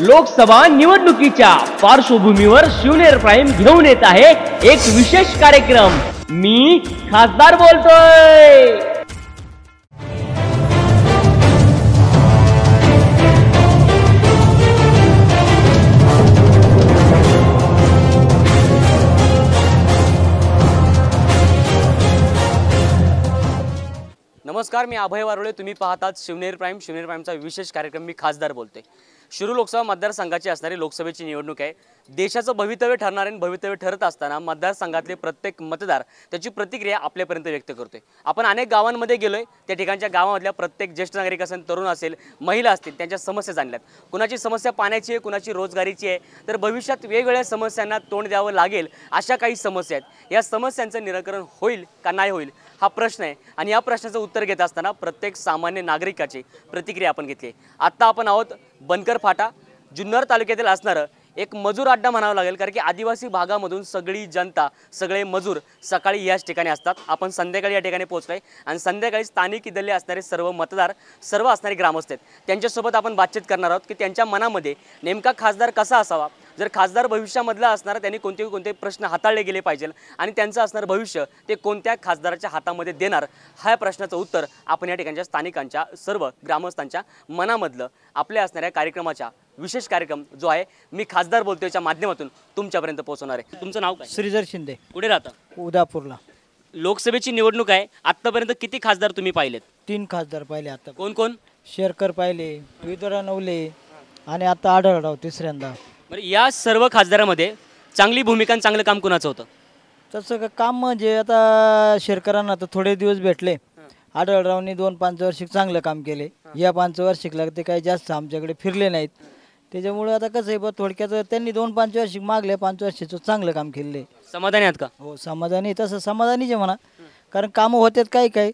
लोकसभा निवडणुकीच्या पार्श्वभूमीवर शिवनेर प्राईम घेऊन येत आहे एक विशेष कार्यक्रम. मी खासदार बोलतोय. नमस्कार मी अभय वारुळे. तुम्ही पाहतात शिवनेर प्राईम. शिवनेर प्राईमचा विशेष कार्यक्रम. मी खासदार बोलतोय. शिरू लोकसभा मतदारसंघाची असणारी लोकसभेची निवडणूक आहे. देशाचं भवितव्य ठरणार आणि भवितव्य ठरत असताना मतदारसंघातले प्रत्येक मतदार त्याची प्रतिक्रिया आपल्यापर्यंत व्यक्त करतोय. आपण अनेक गावांमध्ये गेलोय. त्या ठिकाणच्या गावामधल्या प्रत्येक ज्येष्ठ नागरिक असेल तरुण असेल महिला असतील त्यांच्या समस्या जाणल्यात. कुणाची समस्या पाण्याची आहे कुणाची रोजगारीची आहे तर भविष्यात वेगवेगळ्या समस्यांना तोंड द्यावं लागेल अशा काही समस्या आहेत. या समस्यांचं निराकरण होईल का नाही होईल हा प्रश्न आहे. आणि या प्रश्नाचं उत्तर घेत असताना प्रत्येक सामान्य नागरिकाची प्रतिक्रिया आपण घेतली आत्ता आपण आहोत बनकर फाटा. जुन्नर तालुक्यातील असणारं एक मजूर अड्डा म्हणावं लागेल कारण की आदिवासी भागामधून सगळी जनता सगळे मजूर सकाळी याच ठिकाणी असतात. आपण संध्याकाळी या ठिकाणी पोहोचलोय आणि संध्याकाळी स्थानिक इथले असणारे सर्व मतदार सर्व असणारे ग्रामस्थ आहेत. त्यांच्यासोबत आपण बातचीत करणार आहोत की त्यांच्या मनामध्ये नेमका खासदार कसा असावा? जर खासदार भविष्यामधला असणारा त्यांनी कोणते कोणते प्रश्न हाताळले गेले पाहिजे आणि त्यांचं असणारं भविष्य ते कोणत्या खासदाराच्या हातामध्ये देणार? ह्या प्रश्नाचं उत्तर आपण या ठिकाणच्या स्थानिकांच्या सर्व ग्रामस्थांच्या मनामधलं आपल्या असणाऱ्या कार्यक्रमाच्या विशेष कार्यक्रम जो आहे मी खासदार बोलतोयच्या माध्यमातून तुमच्यापर्यंत पोहोचवणार आहे. तुमचं नाव काय? श्रीधर शिंदे. कुठे राहता? उदापूरला. लोकसभेची निवडणूक आहे. आत्तापर्यंत किती खासदार तुम्ही पाहिलेत? तीन खासदार पाहिले आता. कोण कोण? शेरकर पाहिले विदुरा नवले आणि आता आढळराव तिसऱ्यांदा. बरं या सर्व खासदारामध्ये चांगली भूमिका आणि चांगलं काम कुणाचं होतं? तसं का काम म्हणजे आता शेरकरांना तर थोडे दिवस भेटले. आढळरावनी दोन पाच वर्षिक चांगलं काम केले. या पाच वर्षिकला ते काही जास्त आमच्याकडे फिरले नाहीत. त्याच्यामुळे आता कसं आहे बा थोडक्यात त्यांनी दोन पाच वर्षिक मागले पाच वर्षाचं चांगलं काम केले समाधानी आहात का? हो समाधानी तसं समाधानीच आहे म्हणा. कारण कामं होतात काही काही.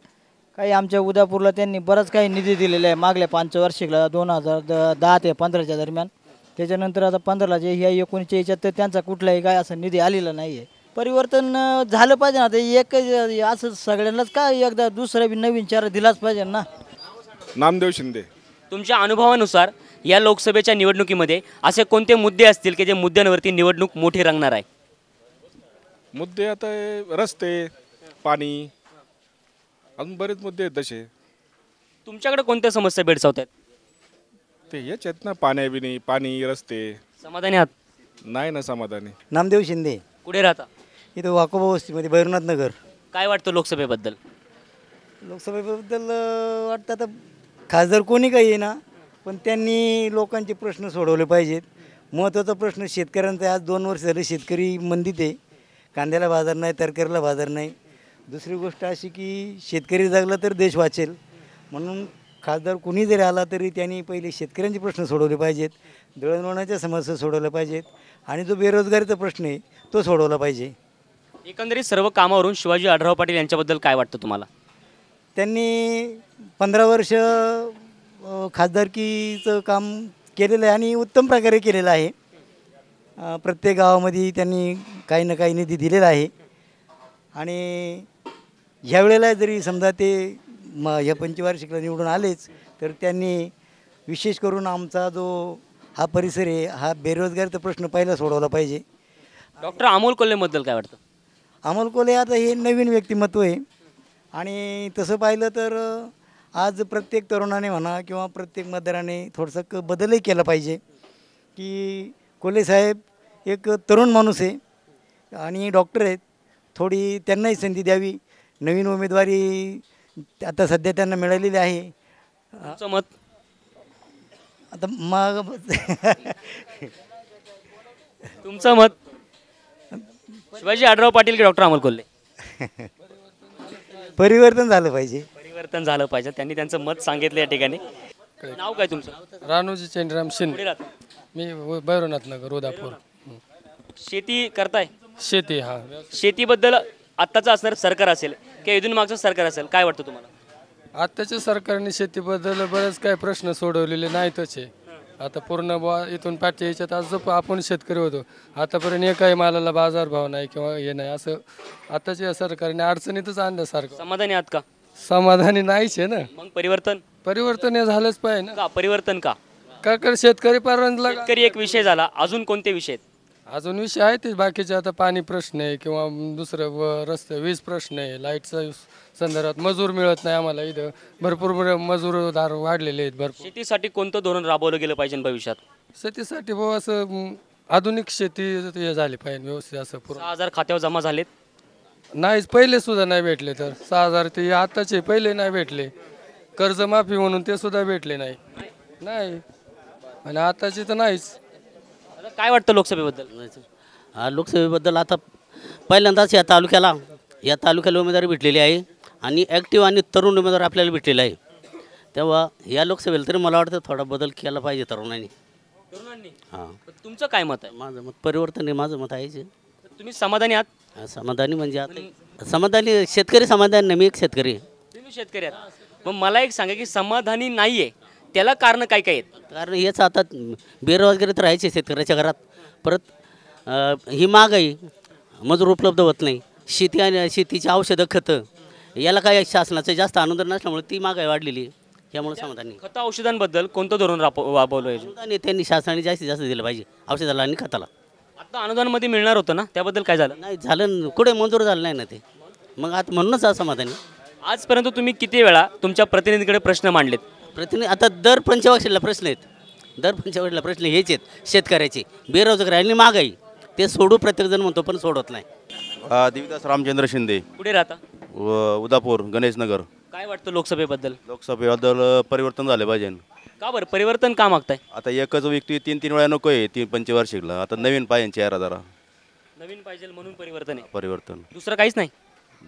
काही आमच्या उदापूरला त्यांनी बराच काही निधी दिलेला आहे. मागल्या पाच वर्षिकला दोन हजार द दहा ते पंधराच्या दरम्यान. त्याच्यानंतर आता पंधराला जे ह्या एकोणीसच्या याच्यात तर त्यांचा कुठलाही काय असा निधी आलेला नाही आहे परिवर्तन अं, झालं पाहिजे ना ते एक असं सगळ्यांनाच काय एकदा दुसरा बी नवीन चारा दिलाच पाहिजे ना? नामदेव शिंदे. तुमच्या अनुभवानुसार या लोकसभेच्या निवडणुकीमध्ये असे कोणते मुद्दे असतील की जे मुद्द्यांवरती निवडणूक मोठी रंगणार आहे? मुद्दे आता हे रस्ते पाणी अजून बरेच मुद्दे आहेत तसे. तुमच्याकडे कोणत्या समस्या भेडसावत आहेत ते हेच आहेत ना पाण्या बिनी पाणी रस्ते. समाधानी आहात? नाही ना समाधानी. नामदेव शिंदे. कुठे राहता? इथं वाकोबा वस्तीमध्ये भैरवनाथ नगर. काय वाटतं लोकसभेबद्दल? लोकसभेबद्दल अं, वाटतं आता खासदार कोणी काही येईना पण त्यांनी लोकांचे प्रश्न सोडवले पाहिजेत. महत्त्वाचा प्रश्न शेतकऱ्यांचा. आज दोन वर्ष झाले शेतकरी मंदीत आहे. कांद्याला बाजार नाही तरकारीला बाजार नाही. दुसरी गोष्ट अशी की शेतकरी जगला तर देश वाचेल. म्हणून खासदार कुणी जरी आला तरी त्यांनी पहिले शेतकऱ्यांचे प्रश्न सोडवले पाहिजेत. दळणवळणाच्या समस्या सोडवल्या पाहिजेत. आणि जो बेरोजगारीचा प्रश्न आहे तो सोडवला पाहिजे. एकंदरीत सर्व कामावरून शिवाजी आढराव पाटील यांच्याबद्दल काय वाटतं तुम्हाला? त्यांनी पंधरा वर्ष खासदारकीचं काम केलेलं आहे आणि उत्तम प्रकारे केलेलं आहे. प्रत्येक गावामध्ये त्यांनी काही ना काही निधी दिलेला आहे. आणि ह्या वेळेला जरी समजा ते म ह्या पंचवार्षिकला निवडून आलेच तर त्यांनी विशेष करून आमचा जो हा परिसर आहे हा बेरोजगारीचा प्रश्न पहिला सोडवला पाहिजे. डॉक्टर अमोल कोल्हेबद्दल काय वाटतं? अमोल कोल्हे आता हे नवीन व्यक्तिमत्व आहे. आणि तसं पाहिलं तर आज प्रत्येक तरुणाने म्हणा किंवा प्रत्येक मतदाराने थोडंसं क बदलही केला पाहिजे की कोल्हे साहेब एक तरुण माणूस आहे आणि डॉक्टर आहेत. थोडी त्यांनाही संधी द्यावी. नवीन उमेदवारी आता सध्या त्यांना मिळालेली आहे. तुमचं मत? आता मग तुमचं मत? शिवाजी आढराव पाटील की डॉक्टर अमोल कोल्हे? परिवर्तन झालं पाहिजे. परिवर्तन झालं पाहिजे. त्यांनी त्यांचं मत सांगितलं या ठिकाणी. नाव काय तुमचं? रानूजी चंद्रराम शिंदे. मी भैरवनाथ नगर उदापूर. हं. शेती करताय? शेती हा. शेतीबद्दल आत्ताचं असणार सरकार असेल किंवा इथून मागचं सरकार असेल काय वाटतं तुम्हाला? आत्ताच्या सरकारने शेतीबद्दल बरेच काही प्रश्न सोडवलेले नाहीतच आहे आता पूर्ण बुवा इथून पाठच्या याच्यात आज जो आपण शेतकरी होतो आतापर्यंत एकाही मालाला बाजारभाव नाही किंवा हे नाही. असं आताच्या सरकारने अडचणीतच आणल्यासारखं समाधानी आहात का? समाधानी नाहीच आहे ना. मग परिवर्तन? परिवर्तन हे झालंच पाहिजे ना. का परिवर्तन का? काय कर शेतकरी पर्यंतला शेतकरी एक विषय झाला. अजून कोणते विषय आहेत? अजून विषय आहे ते. बाकीचे आता पाणी प्रश्न आहे किंवा दुसरं व रस्ते वीज प्रश्न आहे लाईटचा संदर्भात मजूर मिळत नाही आम्हाला इथं. भरपूर बरं मजूरदार वाढलेले आहेत भरपूर. शेतीसाठी कोणतं धोरण राबवलं गेलं पाहिजे भविष्यात? शेतीसाठी भाऊ असं म, आधुनिक शेती हे झाली पाहिजे व्यवस्थित असं पूर्ण सहा हजार खात्यावर जमा झालेत. नाहीच पहिले सुद्धा नाही भेटले तर. सहा हजार ते आताचे पहिले नाही भेटले. कर्जमाफी म्हणून ते सुद्धा भेटले नाही. नाही. आणि आताचे तर नाहीच. काय वाटतं लोकसभेबद्दल? हा लोकसभेबद्दल आता पहिल्यांदाच या तालुक्याला या तालुक्याला उमेदवारी भेटलेली आहे. आणि ॲक्टिव्ह आणि तरुण उमेदवार आपल्याला भेटलेला आहे. तेव्हा या लोकसभेला तरी मला वाटतं थोडा बदल केला पाहिजे तरुणांनी. तरुणांनी? हां. पण तुमचं काय मत आहे? माझं मत परिवर्तन आहे माझं मत आहे. जे. तुम्ही समाधानी आहात? समाधानी म्हणजे आता समाधानी शेतकरी समाधानी नाही मी एक शेतकरी आहे. तुम्ही शेतकरी आहात. मग मला एक सांगा की समाधानी नाहीये त्याला कारण काय काय आहेत? कारण हेच आता बेरोजगारी तर राहायचे शेतकऱ्याच्या घरात. परत अं, ही महागाई मजूर उपलब्ध होत नाही शेती आणि शेतीची औषधं खतं याला काय शासनाचं जास्त अनुदान नसल्यामुळे ती महागाई वाढलेली आहे. यामुळे समाधानी. खत औषधांबद्दल कोणतं धोरण राब राबवलं आहे अनुदान त्यांनी शासनाने जास्तीत जास्त दिलं पाहिजे औषधाला आणि खताला. आता अनुदानमध्ये मिळणार होतं ना? त्याबद्दल काय झालं? नाही झालं न- कुठे मंजूर झालं नाही ना ते. मग आता म्हणूनच असमाधानी आजपर्यंत तुम्ही किती वेळा तुमच्या प्रतिनिधीकडे प्रश्न मांडलेत? प्रतिनिधी आता दर पंचवार्षिकला प्रश्न आहेत. दर पंचवार्षिकला प्रश्न हेच आहेत शेतकऱ्याचे. बेरोजगारी आणि महागाई. ते सोडू प्रत्येकजण म्हणतो पण सोडत नाही. अ, देवीदास रामचंद्र शिंदे. कुठे राहता? व उदापूर गणेशनगर. काय वाटतं लोकसभेबद्दल? लोकसभेबद्दल परिवर्तन झाले पाहिजे. का बरं? परिवर्तन का मागताय? आता एकच व्यक्ती तीन तीन वेळा नको आहे तीन पंचवार्षिकला आता नवीन पाहिजे चेहरा जरा. नवीन पाहिजे म्हणून परिवर्तन आहे. परिवर्तन. दुसरं काहीच नाही?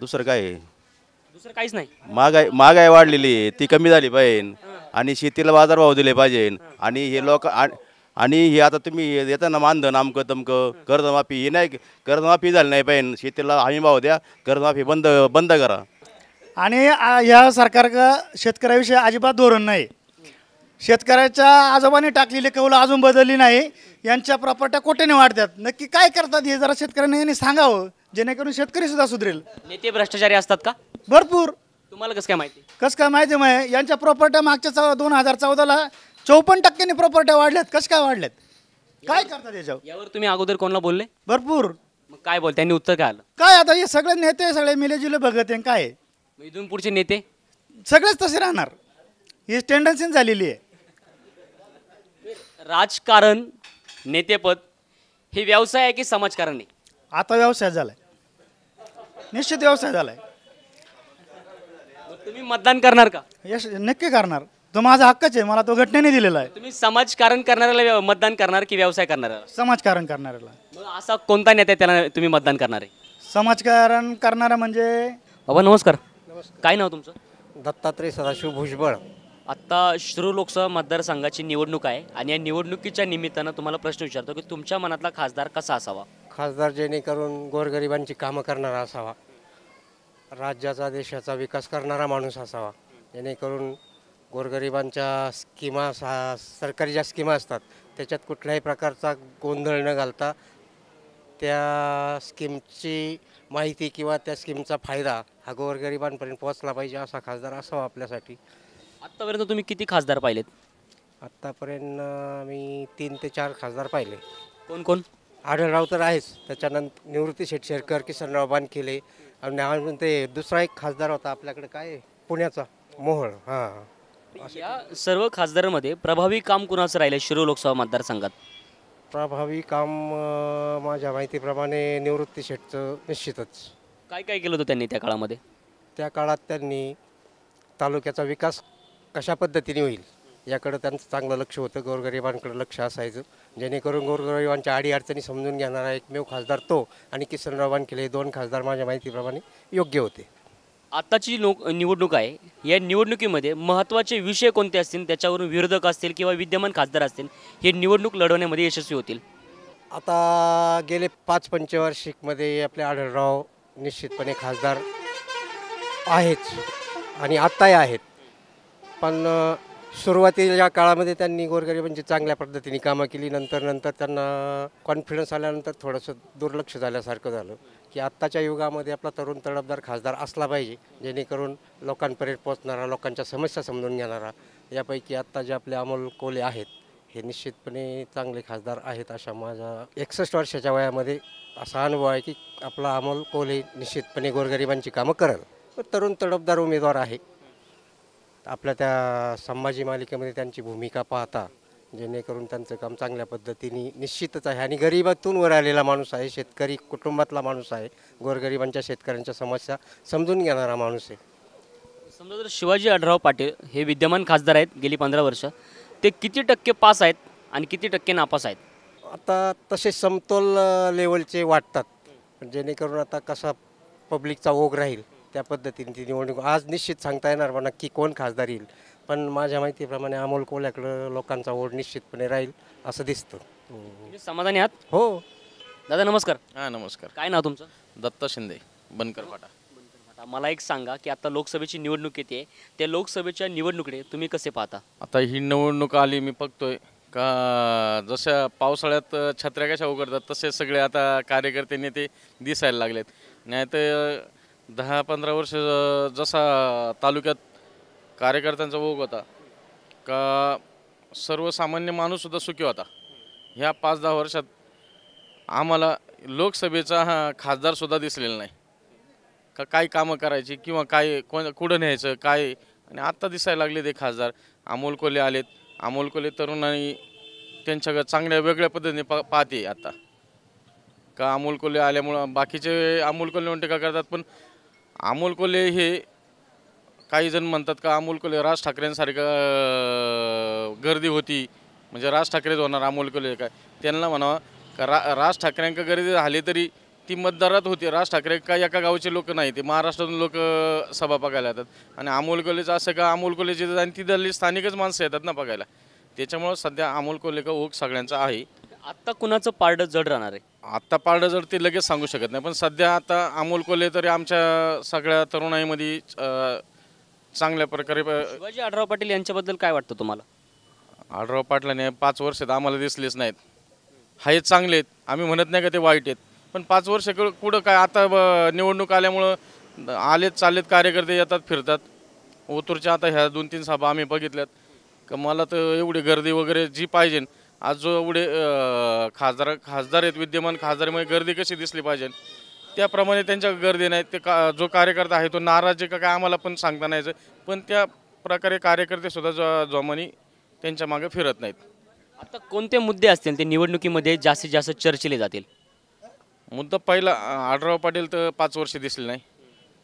दुसरं काय आहे? दुसरं काहीच नाही? महागाई महागाई वाढलेली आहे. ती कमी झाली पाहिजे. आणि शेतीला बाजारभाव दिले पाहिजे. आणि हे लोक आणि हे आता तुम्ही हे देता ना मानधन आमकं तमकं कर्जमाफी हे नाही कर्जमाफी झाली नाही पाहिजे. शेतीला हमी भाव द्या कर्जमाफी बंद बंद करा. आणि आ- या सरकार शेतकऱ्याविषयी अजिबात धोरण नाही. शेतकऱ्याच्या आजोबाने टाकलेली कौलं अजून बदलली नाही. यांच्या प्रॉपर्ट्या कोट्याने वाढतात. नक्की काय करतात हे जरा शेतकऱ्यांनी यांनी सांगावं जेणेकरून शेतकरी सुद्धा सुधरेल. नेते भ्रष्टाचारी असतात का? भरपूर. तुम्हाला कसं काय माहिती? कसं काय माहिती आहे यांच्या प्रॉपर्ट्या मागच्या चौ दोन हजार चौदाला चौपन्न टक्क्यांनी प्रॉपर्ट्या वाढल्यात. कसं काय वाढल्यात? काय करतात याच्यावर? यावर तुम्ही अगोदर कोणाला बोलले? भरपूर. मग काय बोल त्यांनी उत्तर काय आलं? काय आता हे सगळे नेते सगळे मिलेजुले बघत आहे काय आहे? मग इथून पुढचे नेते? सगळेच तसे राहणार. ही टेंडन्सी झालेली आहे. राजकारण नेतेपद हे व्यवसाय आहे की समाजकारण आहे? आता व्यवसाय झालाय. निश्चित व्यवसाय झालाय. तुम्ही मतदान करणार का? यश नक्की करणार. तो माझा हक्कच आहे. मला तो घटनेने दिलेला आहे. तुम्ही समाजकारण करणाऱ्याला व्य- मतदान करणार की व्यवसाय करणाऱ्याला? समाजकारण करणाऱ्याला. मग असा कोणता नेता आहे त्याला तुम्ही मतदान करणार आहे? समाजकारण करणारा म्हणजे बाबा नमस्कार. काय नाव तुमचं? दत्तात्रय सदाशिव भुजबळ. आत्ता श्रू लोकसभा मतदारसंघाची निवडणूक आहे आणि या निवडणुकीच्या निमित्तानं तुम्हाला प्रश्न विचारतो की तुमच्या मनातला खासदार कसा असावा? खासदार जेणेकरून गोरगरिबांची कामं करणारा असावा. राज्याचा देशाचा विकास करणारा माणूस असावा. जेणेकरून गोरगरिबांच्या स्कीमा सा सरकारी ज्या स्कीमा असतात त्याच्यात कुठल्याही प्रकारचा गोंधळ न घालता त्या स्कीमची माहिती किंवा त्या स्कीमचा फायदा हा गोरगरिबांपर्यंत पोहोचला पाहिजे असा खासदार असावा आपल्यासाठी. आत्तापर्यंत तुम्ही किती खासदार पाहिलेत? आत्तापर्यंत मी तीन ते चार खासदार पाहिले. कोण कोण? आढळराव तर आहेच. त्याच्यानंतर निवृत्ती शेटशेरकर किसनराव बानकेले आणि ते दुसरा एक खासदार होता आपल्याकडे काय? पुण्याचा मोहळ. हां. या सर्व खासदारांमध्ये प्रभावी काम कुणाचं राहिलं शिरूर लोकसभा मतदारसंघात? प्रभावी काम माझ्या माहितीप्रमाणे निवृत्ती शेटचं निश्चितच. काय काय केलं होतं त्यांनी त्या काळामध्ये? त्या काळात त्यांनी तालुक्याचा विकास कशा पद्धतीने होईल याकडं त्यांचं चांगलं लक्ष होतं. गोरगरिबांकडे लक्ष असायचं. जेणेकरून गोरगरिबांच्या अडीअडचणी समजून घेणारा एकमेव खासदार तो आणि किसनराव बानकेले हे दोन खासदार माझ्या माहितीप्रमाणे योग्य होते. आत्ताची लोक निवडणूक आहे. या निवडणुकीमध्ये महत्त्वाचे विषय कोणते असतील? त्याच्यावरून विरोधक असतील किंवा विद्यमान खासदार असतील हे निवडणूक लढवण्यामध्ये यशस्वी होतील. आता गेले पाच पंचवार्षिकमध्ये आपले आढळराव निश्चितपणे खासदार आहेच आणि आत्ताही आहेत. पण सुरुवातीच्या काळामध्ये त्यांनी गोरगरिबांची चांगल्या पद्धतीने कामं केली नंतर नंतर त्यांना कॉन्फिडन्स आल्यानंतर थोडंसं दुर्लक्ष झाल्यासारखं झालं की आत्ताच्या युगामध्ये आपला तरुण तडफदार खासदार असला पाहिजे जेणेकरून लोकांपर्यंत पोहोचणारा लोकांच्या समस्या समजून घेणारा यापैकी आत्ता जे आपले अमोल कोले आहेत हे निश्चितपणे चांगले खासदार आहेत अशा माझ्या एकसष्ट वर्षाच्या वयामध्ये असा अनुभव आहे की आपला अमोल कोले निश्चितपणे गोरगरिबांची कामं करेल. पण तरुण तडफदार उमेदवार आहे. आपल्या त्या संभाजी मालिकेमध्ये त्यांची भूमिका पाहता जेणेकरून त्यांचं काम चांगल्या पद्धतीने निश्चितच आहे. आणि गरिबातून वर आलेला माणूस आहे शेतकरी कुटुंबातला माणूस आहे गोरगरिबांच्या शेतकऱ्यांच्या समस्या समजून घेणारा माणूस आहे. समजा जर शिवाजी आढराव पाटील हे विद्यमान खासदार आहेत गेली पंधरा वर्ष ते किती टक्के पास आहेत आणि किती टक्के नापास आहेत? आता तसे समतोल लेवलचे वाटतात. जेणेकरून आता कसा पब्लिकचा ओघ राहील. त्या पद्धतीने ती निवडणूक आज निश्चित सांगता येणार बा नक्की कोण खासदार येईल. पण माझ्या माहितीप्रमाणे अमोल कोल्ह्याकडं लोकांचा ओढ निश्चितपणे राहील असं दिसतं. म्हणजे समाधानी आहात? हो. दादा नमस्कार. हां नमस्कार. काय नाव तुमचं? दत्ता शिंदे बनकर फाटा आता मला एक सांगा की आता लोकसभेची निवडणूक येते. त्या लोकसभेच्या निवडणुकीकडे तुम्ही कसे पाहता? आता ही निवडणूक आली मी बघतोय. का जशा पावसाळ्यात छत्र्या कशा उघडतात तसे सगळे आता कार्यकर्ते नेते दिसायला लागलेत. नाही तर दहा पंधरा वर्ष जसा तालुक्यात कार्यकर्त्यांचा ओघ होता का सर्वसामान्य माणूससुद्धा सुखी होता. ह्या पाच दहा वर्षात आम्हाला लोकसभेचा हा खासदारसुद्धा दिसलेला नाही. का काय कामं करायची किंवा काय कोण कुठं न्यायचं काय? आणि आत्ता दिसायला लागले ते खासदार. अमोल कोले आलेत. अमोल कोले तरुणांनी त्यांच्या चांगल्या वेगळ्या पद्धतीने पा पाहते आता. का अमोल कोले आल्यामुळं बाकीचे अमोल कोले म्हणते का करतात पण अमोल कोल्हे हे काही जण म्हणतात का अमोल कोल्हे राज ठाकरेंसारखं गर्दी होती. म्हणजे राज ठाकरेच होणार अमोल कोल्हे काय? त्यांना म्हणावं का रा राज ठाकरेंका गर्दी झाली तरी ती मतदारात होती. राज ठाकरे काय एका गावचे लोक नाही ते महाराष्ट्रातून लोक सभा बघायला येतात. आणि अमोल कोल्हेचं असं का अमोल कोल्हे जिथं आणि तिथली स्थानिकच माणसं येतात ना बघायला? त्याच्यामुळं सध्या अमोल कोल्हे का ओघ सगळ्यांचा आहे. आत्ता कुणाचं पारडं जड राहणार आहे? आत्ता पारडं जर ते लगेच सांगू शकत नाही पण सध्या आता अमोल कोल्हे तरी आमच्या सगळ्या तरुणाईमध्ये अं, चांगल्या प्रकारे प- शिवाजी आढराव पाटील यांच्याबद्दल काय वाटतं तुम्हाला? आढराव पाटलाने पाच वर्षात आम्हाला दिसलेच नाहीत. आहेत चांगले आहेत. आम्ही म्हणत नाही का ते वाईट आहेत. पण पाच वर्ष क- कुठं काय आता ब- निवडणूक आल्यामुळं आलेत चाललेत कार्यकर्ते येतात फिरतात. ओतूरच्या आता ह्या दोन तीन सभा आम्ही बघितल्यात. का मला तर एवढी गर्दी वगैरे जी पाहिजे आज जो एवढे खासदार खासदार आहेत विद्यमान खासदारमुळे गर्दी कशी दिसली पाहिजे? त्याप्रमाणे त्यांच्या गर्दी नाही ते का जो कार्यकर्ता आहे तो नाराज आहे का काय आम्हाला पण सांगता नाही. पण त्या प्रकारे कार्यकर्ते सुद्धा जो जोमानी त्यांच्या मागे फिरत नाहीत. आता कोणते मुद्दे असतील? ते निवडणुकीमध्ये जास्तीत जास्त चर्चेले जातील. मुद्दा पहिला आढराव पाटील तर पाच वर्ष दिसले नाही.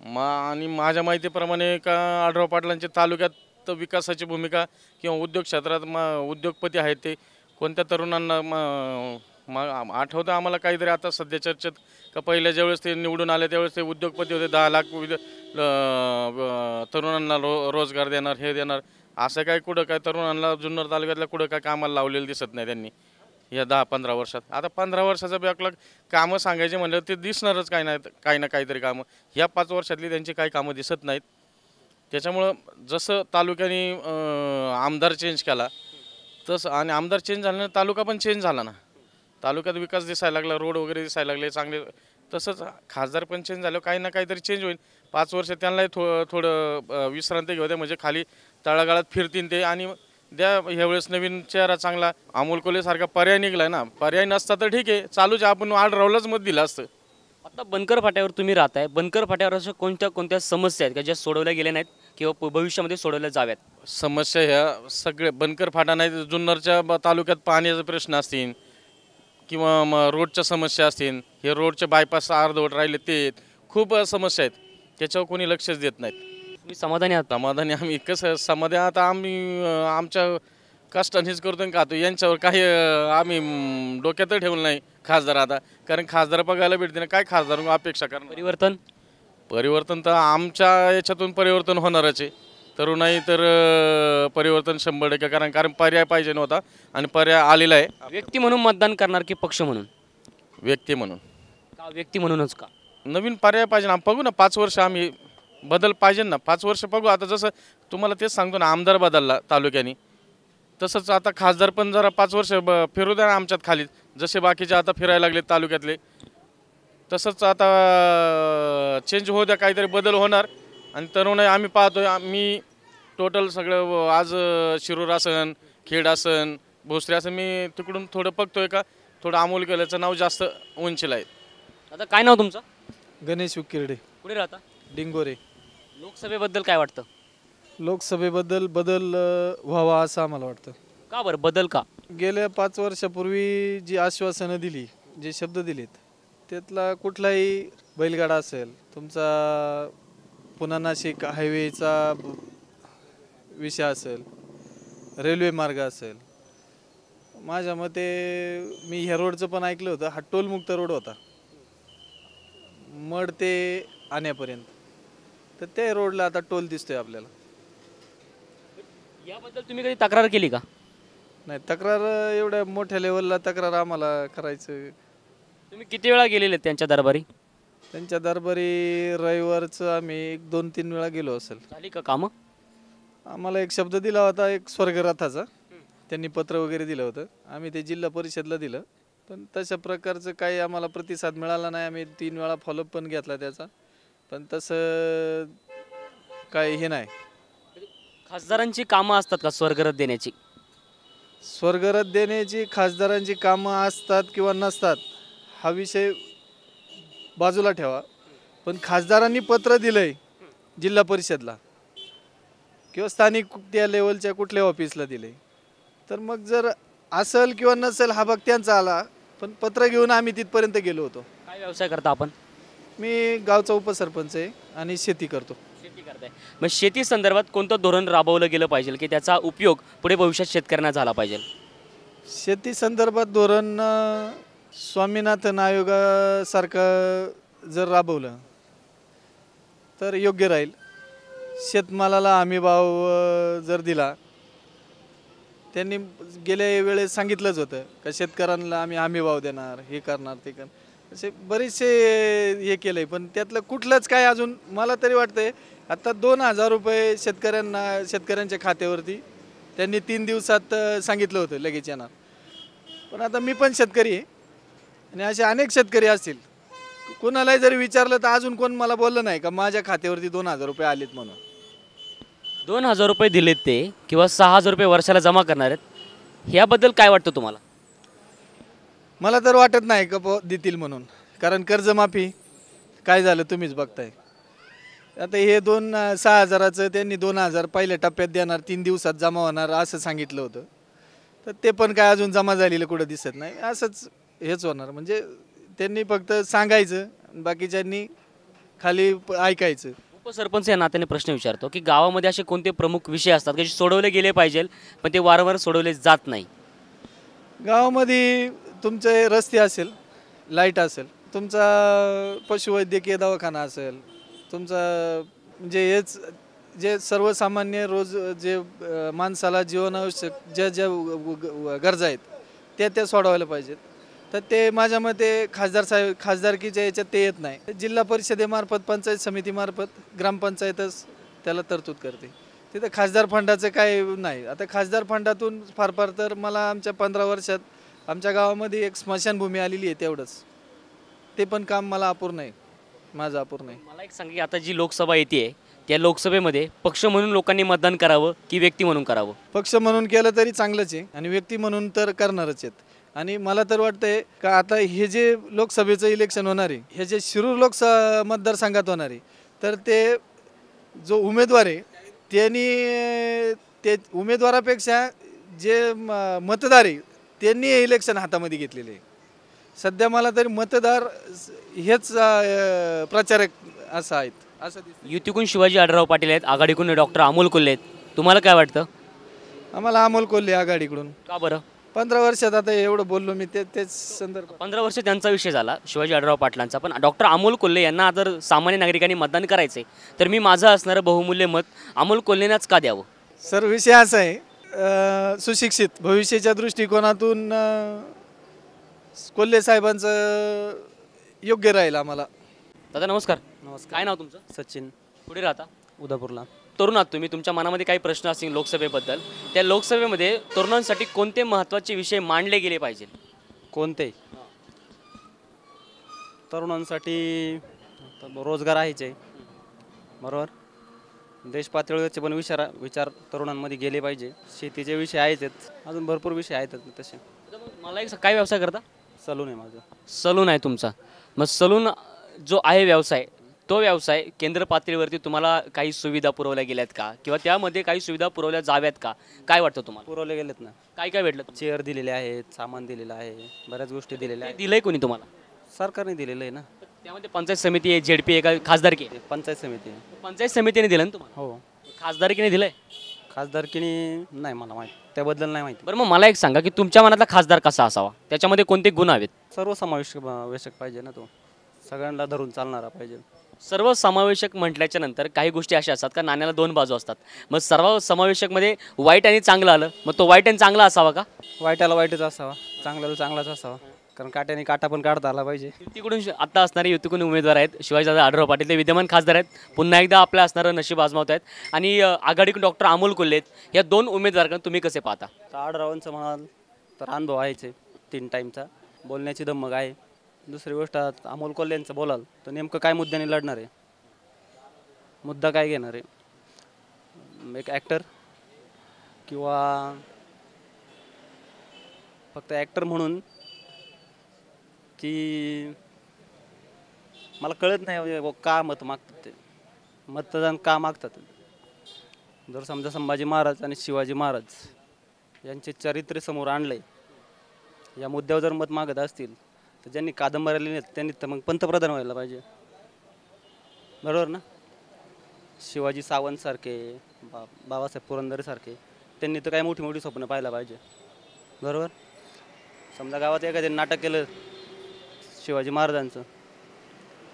मा आणि माझ्या माहितीप्रमाणे का आढराव पाटलांच्या तालुक्यात विकासाची भूमिका किंवा उद्योग क्षेत्रात म उद्योगपती आहेत ते कोणत्या तरुणांना मग आठवतं आम्हाला काहीतरी आता सध्या चर्चेत? का पहिल्या ज्यावेळेस ते निवडून आले त्यावेळेस ते उद्योगपती होते दहा लाख विद- तरुणांना रो रोजगार देणार हे देणार. असं काय कुठं काय तरुणांना जुन्नर तालुक्यातल्या कुठं काय कामाला लावलेलं दिसत नाही त्यांनी या दहा पंधरा वर्षात. आता पंधरा वर्षाचा बॅकलॉग कामं सांगायचे म्हणलं ते दिसणारच काही नाही काही ना काहीतरी कामं. ह्या पाच वर्षातली त्यांची काही कामं दिसत नाहीत. त्याच्यामुळं जसं तालुक्याने आमदार चेंज केला तसं आणि आमदार चेंज झाल्यानं तालुका पण चेंज झाला ना. तालुक्यात विकास दिसायला लागला रोड वगैरे दिसायला लागले चांगले तसंच खासदार पण चेंज झालं काही ना काहीतरी चेंज होईल. पाच वर्ष त्यांनाही थो थोडं विश्रांती घेऊ द्या म्हणजे खाली तळागाळात फिरतील ते आणि द्या ह्यावेळेस नवीन चेहरा चांगला. अमोल कोलेसारखा पर्याय निघला ना. पर्याय नसता तर ठीक आहे. चालूच आपण आड रावलाच मत दिलं असतं. आता बनकर फाट्यावर तुम्ही राहताय. बनकर फाट्यावर अशा कोणत्या कोणत्या समस्या आहेत का ज्या सोडवल्या गेल्या नाहीत? किंवा भविष्यामध्ये सोडवल्या जाव्यात? समस्या ह्या सगळे बनकर फाटा नाही जुन्नरच्या तालुक्यात पाण्याचे प्रश्न असतील किंवा मग रोडच्या समस्या असतील हे रोडचे बायपास अर्धवट राहिले ते. खूप समस्या आहेत. त्याच्यावर कोणी लक्षच देत नाहीत. तुम्ही समाधानी आहात? समाधानी आम्ही कसं समाधानी आता आम्ही आमच्या कष्टानेच करतो का तो यांच्यावर काही आम्ही म, डोक्यात ठेवलं नाही खासदार आता. कारण खासदार बघायला भेटते ना काय खासदार अपेक्षा करणार? परिवर्तन? परिवर्तन तर आमच्या याच्यातून परिवर्तन होणारच आहे. तरुणाई तर परिवर्तन शंभर टक्के कारण कारण पर्याय पाहिजे नव्हता आणि पर्याय आलेला आहे. व्यक्ती म्हणून मतदान करणार की पक्ष म्हणून? व्यक्ती म्हणून. का व्यक्ती म्हणूनच का? नवीन पर्याय पाहिजे ना. बघू ना पाच वर्ष आम्ही बदल पाहिजे ना. पाच वर्ष बघू. आता जसं तुम्हाला तेच सांगतो ना आमदार बदलला तालुक्याने. तसंच आता खासदार पण जरा पाच वर्ष ब फिरू द्या ना आमच्यात खाली. जसे बाकीचे आता फिरायला लागले तालुक्यातले. तसंच आता चेंज होऊ द्या काहीतरी बदल होणार. आणि तरुण आम्ही पाहतोय आम्ही टोटल सगळं व- आज शिरूर असन खेड असन भोसरे असं मी तिकडून थोडं बघतोय का थोडं अमोल केल्याचं नाव जास्त उंचीला आहे. आता काय नाव तुमचं? गणेश उकिरडे. कुठे राहता? डिंगोरे. लोकसभेबद्दल काय वाटतं? लोकसभेबद्दल बदल व्हावा असं आम्हाला वाटतं. का बरं? बदल का? गेल्या पाच वर्षापूर्वी जी आश्वासनं दिली जे शब्द दिलेत त्यातला कुठलाही बैलगाडा असेल तुमचा पुन्हा नाशिक हायवेचा विषय असेल रेल्वे मार्ग असेल माझ्या मते मी ह्या रोडचं पण ऐकलं होतं हा टोलमुक्त रोड होता. मड ते आण्यापर्यंत. तर त्या रोडला आता टोल दिसतोय आपल्याला. याबद्दल तुम्ही कधी तक्रार केली का? नाही तक्रार एवढ्या मोठ्या लेवलला तक्रार आम्हाला करायचं तुम्ही किती वेळा गेलेले त्यांच्या दरबारी? त्यांच्या दरबारी रविवारचं आम्ही एक दोन तीन वेळा गेलो असेल. झाली का कामं? आम्हाला एक शब्द दिला होता एक स्वर्गरथाचा. त्यांनी पत्र वगैरे दिलं होतं. आम्ही ते जिल्हा परिषदला दिलं. पण तशा प्रकारचं काही आम्हाला प्रतिसाद मिळाला नाही. आम्ही तीन वेळा फॉलोअप पण घेतला त्याचा. पण तसं काही हे नाही. खासदारांची कामं असतात का स्वर्गरथ देण्याची? स्वर्गरथ देण्याची खासदारांची कामं असतात किंवा नसतात हा विषय बाजूला ठेवा. पण खासदारांनी पत्र दिलंय जिल्हा परिषदला. किंवा स्थानिक त्या लेवलच्या कुठल्या ऑफिसला दिले तर मग जर असेल किंवा नसेल हा भाग त्यांचा आला पण पत्र घेऊन आम्ही तिथपर्यंत गेलो होतो. काय व्यवसाय करता आपण? मी गावचा उपसरपंच आहे आणि शेती करतो. शेती करताय. मग शेती संदर्भात कोणतं धोरण राबवलं गेलं पाहिजे की त्याचा उपयोग पुढे भविष्यात शेतकऱ्यांना झाला पाहिजे? शेती संदर्भात धोरण स्वामीनाथन आयोगासारखं जर राबवलं तर योग्य राहील. शेतमालाला हमी भाव जर दिला त्यांनी गेल्या वेळेस सांगितलंच होतं का शेतकऱ्यांना आम्ही हमी भाव देणार हे करणार ते करणार. असे बरेचसे हे केलं आहे पण त्यातलं कुठलंच काय अजून मला तरी वाटतंय आता दोन हजार रुपये शेतकऱ्यांना शेतकऱ्यांच्या खात्यावरती त्यांनी तीन दिवसात सांगितलं होतं लगेच येणार. पण आता मी पण शेतकरी आहे. आणि असे अनेक शेतकरी असतील. कोणालाही जरी विचारलं तर अजून कोण मला बोललं नाही का माझ्या खात्यावरती दोन हजार रुपये आलेत म्हणून. दोन हजार रुपये दिलेत ते किंवा सहा हजार रुपये वर्षाला जमा करणार आहेत याबद्दल काय वाटतं तुम्हाला? मला तर वाटत नाही का देतील म्हणून. कारण कर्जमाफी काय झालं तुम्हीच बघताय. आता हे दोन अं, सहा हजाराचं त्यांनी दोन हजार पहिल्या टप्प्यात देणार तीन दिवसात जमा होणार असं सांगितलं होतं. तर ते पण काय अजून जमा झालेलं कुठं दिसत नाही. असंच हेच होणार. म्हणजे त्यांनी फक्त सांगायचं बाकीच्यांनी खाली ऐकायचं. उपसरपंच या नात्याने प्रश्न विचारतो की गावामध्ये असे कोणते प्रमुख विषय असतात? की जे सोडवले गेले पाहिजे पण ते वारंवार सोडवले जात नाही. गावामध्ये तुमचे रस्ते असेल लाइट असेल तुमचा पशुवैद्यकीय दवाखाना असेल तुमचा म्हणजे हेच जे सर्वसामान्य रोज जे माणसाला जीवनावश्यक ज्या ज्या गरजा आहेत त्या त्या सोडवायला पाहिजेत. तर ते माझ्या मते खासदार साहेब खासदारकीच्या याच्यात ते येत नाही. जिल्हा परिषदेमार्फत पंचायत समितीमार्फत ग्रामपंचायतच त्याला तरतूद करते. तिथं खासदार फंडाचं काय नाही. आता खासदार फंडातून फार फार तर मला आमच्या पंधरा वर्षात आमच्या गावामध्ये एक स्मशानभूमी आलेली आहे तेवढंच. ते पण काम मला अपूर्ण आहे. माझं अपूर्ण आहे. मला एक सांगा की आता जी लोकसभा येते त्या लोकसभेमध्ये पक्ष म्हणून लोकांनी मतदान करावं की व्यक्ती म्हणून करावं? पक्ष म्हणून केलं तरी चांगलंच आहे आणि व्यक्ती म्हणून तर करणारच आहेत. आणि मला तर वाटतंय का आता हे जे लोकसभेचं इलेक्शन होणार आहे हे जे शिरूर लोकस मतदारसंघात होणार आहे तर ते जो उमेदवार आहे त्यांनी ते उमेदवारापेक्षा जे म- मतदार आहे त्यांनी हे इलेक्शन हातामध्ये घेतलेले आहे. सध्या मला तरी मतदार हेच अं, प्रचारक असं आहेत. असं दिसतं. युतीकडून शिवाजी आढळराव पाटील आहेत आघाडीकडून डॉक्टर अमोल कोल्हे आहेत. तुम्हाला काय वाटतं? आम्हाला अमोल कोल्हे आघाडीकडून. का बरं? पंधरा वर्षात आता एवढं बोललो मी ते तेच संदर्भ. पंधरा वर्ष त्यांचा विषय झाला शिवाजी आढळराव पाटलांचा. पण डॉक्टर अमोल कोल्हे यांना जर सामान्य नागरिकांनी मतदान करायचे तर मी माझं असणारं बहुमूल्य मत अमोल कोल्हेनाच का द्यावं? सर विषय असा आहे अं, सुशिक्षित. भविष्याच्या दृष्टिकोनातून अं, कोल्हे साहेबांचं योग्य राहील आम्हाला. दादा नमस्कार. नमस्कार. काय नाव तुमचं? सचिन. कुठे राहता? उदापूरला तरुण आहात तुम्ही तुमच्या मनामध्ये काही प्रश्न असतील लोकसभेबद्दल त्या लोकसभेमध्ये तरुणांसाठी कोणते महत्त्वाचे विषय मांडले गेले पाहिजे? कोणते? तरुणांसाठी रोजगार आहेच. आहे बरोबर? देश पातळीवरचे पण विचार विचार तरुणांमध्ये गेले पाहिजे. शेतीचे विषय आहेतच अजून भरपूर विषय आहेत तसे. मला एक काय व्यवसाय करता? सलून आहे माझं. सलून आहे तुमचा. मग सलून जो आहे व्यवसाय तो व्यवसाय केंद्र पातळीवरती तुम्हाला काही सुविधा पुरवल्या गेल्यात का? किंवा त्यामध्ये काही सुविधा पुरवल्या जाव्यात का? काय वाटतं तुम्हाला? पुरवले गेलेत ना. काय काय भेटलं चेअर दिलेले आहेत सामान दिलेलं आहे बऱ्याच गोष्टी दिलेल्या आहेत. दिलंय कोणी तुम्हाला? सरकारने दिलेलं आहे ना. त्यामध्ये पंचायत समिती आहे झेडपी आहे का? खासदारकी आहे? पंचायत समिती पंचायत समितीने दिलं ना तुम्हाला? हो. खासदारकीने दिलंय? खासदारकीने नाही मला माहिती. त्याबद्दल नाही माहिती. बरं मग मला एक सांगा की तुमच्या मनातला खासदार कसा असावा? त्याच्यामध्ये कोणते गुण हवेत? सर्वसमावेशक वेशक पाहिजे ना तो. सगळ्यांना धरून चालणारा पाहिजे. सर्व समावेशक म्हटल्याच्या नंतर काही गोष्टी अशा असतात का नाण्याला दोन बाजू असतात. मग सर्व समावेशकमध्ये वाईट आणि चांगलं आलं मग तो वाईट आणि चांगला असावा का? वाईटाला वाईटच असावा. चांगल्याला चांगलाच असावा. कारण काट्याने काटा पण काढता आला पाहिजे. युतीकडून आता असणारे युतीकडून उमेदवार आहेत शिवाजीदादा आढळराव पाटील ते विद्यमान खासदार आहेत. पुन्हा एकदा आपलं असणारं नशीब आजमावत आहेत. आणि आघाडीकडून डॉक्टर अमोल कोल्हे आहेत. या दोन उमेदवारांकडून तुम्ही कसे पाहता? तर आडरावांचं म्हणाल तर अनुभव आहेच आहे तीन टाईमचा बोलण्याची धमक आहे. दुसरी गोष्ट आता अमोल कोल्ह्यांचं बोलाल तर नेमकं काय मुद्द्याने लढणार आहे? मुद्दा काय घेणार आहे? एक ॲक्टर किंवा फक्त ॲक्टर म्हणून की मला कळत नाही बुवा का मत मागतात ते. मतदान का मागतात? जर समजा संभाजी महाराज आणि शिवाजी महाराज यांचे चरित्र समोर आणले या मुद्द्यावर जर मत मागत असतील तर ज्यांनी कादंबऱ्या लिहिल्या त्यांनी तर मग पंतप्रधान व्हायला पाहिजे. बरोबर ना? शिवाजी सावंतसारखे बा बाबासाहेब पुरंदरेसारखे त्यांनी तर काय मोठी मोठी स्वप्न पाहायला पाहिजे. बरोबर? समजा गावात एखाद्याने नाटक केलं शिवाजी महाराजांचं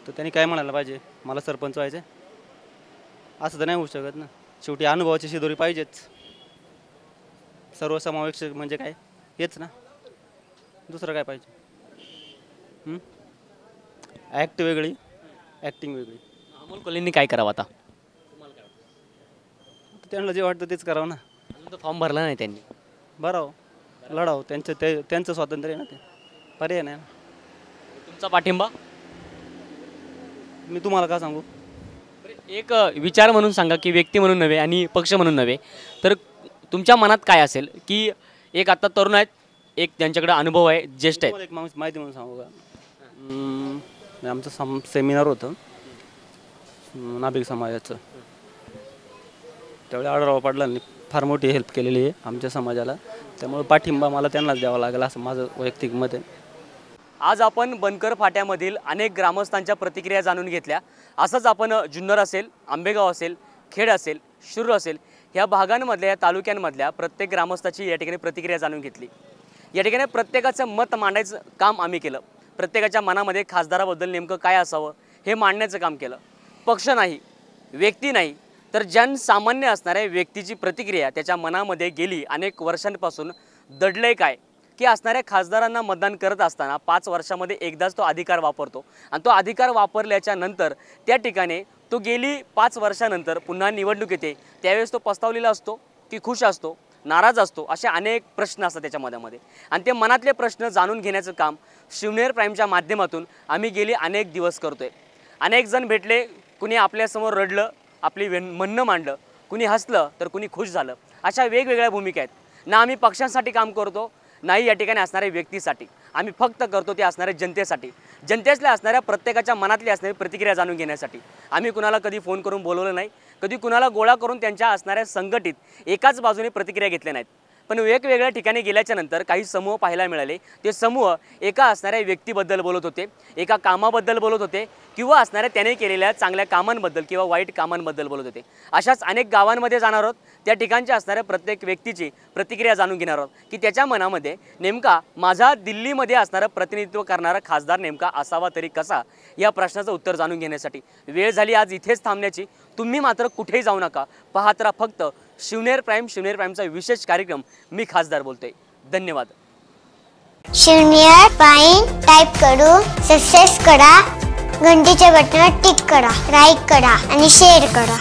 तर त्यांनी काय म्हणायला पाहिजे? मला सरपंच व्हायचं असं तर नाही होऊ शकत ना. शेवटी अनुभवाची शिदोरी पाहिजेच. सर्वसमावेशक म्हणजे काय? हेच ना. दुसरं काय पाहिजे? ॲक्ट वेगळी ॲक्टिंग वेगळी. अमोल कोल्हेंनी काय करावं आता? त्यांना जे वाटतं तेच करावं ना. अजून तर फॉर्म भरला नाही त्यांनी. बरं लढाव. त्यांचं ते त्यांचं स्वातंत्र्य आहे ना ते. पर्याय नाही ना. तुमचा पाठिंबा? मी तुम्हाला का सांगू? एक विचार म्हणून सांगा की व्यक्ती म्हणून नव्हे आणि पक्ष म्हणून नव्हे. तर तुमच्या मनात काय असेल की एक आता तरुण आहेत एक त्यांच्याकडे अनुभव आहे ज्येष्ठ आहेत? तुम्हाला एक माणूस माहिती म्हणून सांगू का? आमचं सम सेमिनार होतं. नाभिक समाजाचं. त्यावेळी आढळराव पाटलांनी फार मोठी हेल्प केलेली आहे आमच्या समाजाला. त्यामुळे पाठिंबा मला त्यांनाच द्यावा लागेल असं माझं वैयक्तिक मत आहे. आज आपण बनकर फाट्यामधील अनेक ग्रामस्थांच्या प्रतिक्रिया जाणून घेतल्या. असंच आपण जुन्नर असेल आंबेगाव असेल खेड असेल शिरूर असेल ह्या भागांमधल्या या तालुक्यांमधल्या प्रत्येक ग्रामस्थाची या ठिकाणी प्रतिक्रिया जाणून घेतली. या ठिकाणी प्रत्येकाचं मत मांडायचं काम आम्ही केलं. प्रत्येकाच्या मनामध्ये खासदाराबद्दल नेमकं काय असावं हे मांडण्याचं काम केलं. पक्ष नाही व्यक्ती नाही तर जनसामान्य असणाऱ्या व्यक्तीची प्रतिक्रिया त्याच्या मनामध्ये गेली अनेक वर्षांपासून दडलंय काय? की असणाऱ्या खासदारांना मतदान करत असताना पाच वर्षामध्ये एकदाच तो अधिकार वापरतो आणि तो अधिकार वापरल्याच्या नंतर त्या ठिकाणी तो गेली पाच वर्षानंतर पुन्हा निवडणूक येते. त्यावेळेस तो पस्तावलेला असतो की खुश असतो. नाराज असतो असे अनेक प्रश्न असतात त्याच्या मनामध्ये. आणि ते मनातले प्रश्न जाणून घेण्याचं काम शिवनेर प्राईमच्या माध्यमातून आम्ही गेले अनेक दिवस करतोय. अनेक जण भेटले कुणी आपल्यासमोर रडलं आपली वेन- म्हणणं मांडलं कुणी हसलं तर कुणी खुश झालं. अशा वेगवेगळ्या भूमिका आहेत. ना आम्ही पक्षांसाठी काम करतो नाही या ठिकाणी असणाऱ्या व्यक्तीसाठी. आम्ही फक्त करतो ते असणाऱ्या जनतेसाठी. जनतेतल्या असणाऱ्या प्रत्येकाच्या मनातली असणारी प्रतिक्रिया जाणून घेण्यासाठी. आम्ही कुणाला कधी फोन करून बोलवलं नाही. कधी कुणाला गोळा करून त्यांच्या असणाऱ्या संघटित एकाच बाजूने प्रतिक्रिया घेतल्या नाहीत. पण वेगवेगळ्या ठिकाणी गेल्याच्यानंतर काही समूह पाहायला मिळाले. ते समूह एका असणाऱ्या व्यक्तीबद्दल बोलत होते एका कामाबद्दल बोलत होते किंवा असणाऱ्या त्याने केलेल्या चांगल्या कामांबद्दल किंवा वाईट कामांबद्दल बोलत होते. अशाच अनेक गावांमध्ये जाणार आहोत. त्या ठिकाणच्या असणाऱ्या प्रत्येक व्यक्तीची प्रतिक्रिया जाणून घेणार आहोत की त्याच्या मनामध्ये नेमका माझा दिल्लीमध्ये असणारं प्रतिनिधित्व करणारा खासदार नेमका असावा तरी कसा? या प्रश्नाचं उत्तर जाणून घेण्यासाठी. वेळ झाली आज इथेच थांबण्याची. तुम्ही मात्र कुठेही जाऊ नका. पाहत राहा फक्त शिवनेर प्राईम शिवनेर प्राईमचा विशेष कार्यक्रम मी खासदार बोलतोय. धन्यवाद. शून्य प्राईम टाईप करून सक्सेस करा घंटीच्या बटनावर टिक करा लाईक करा आणि शेअर करा.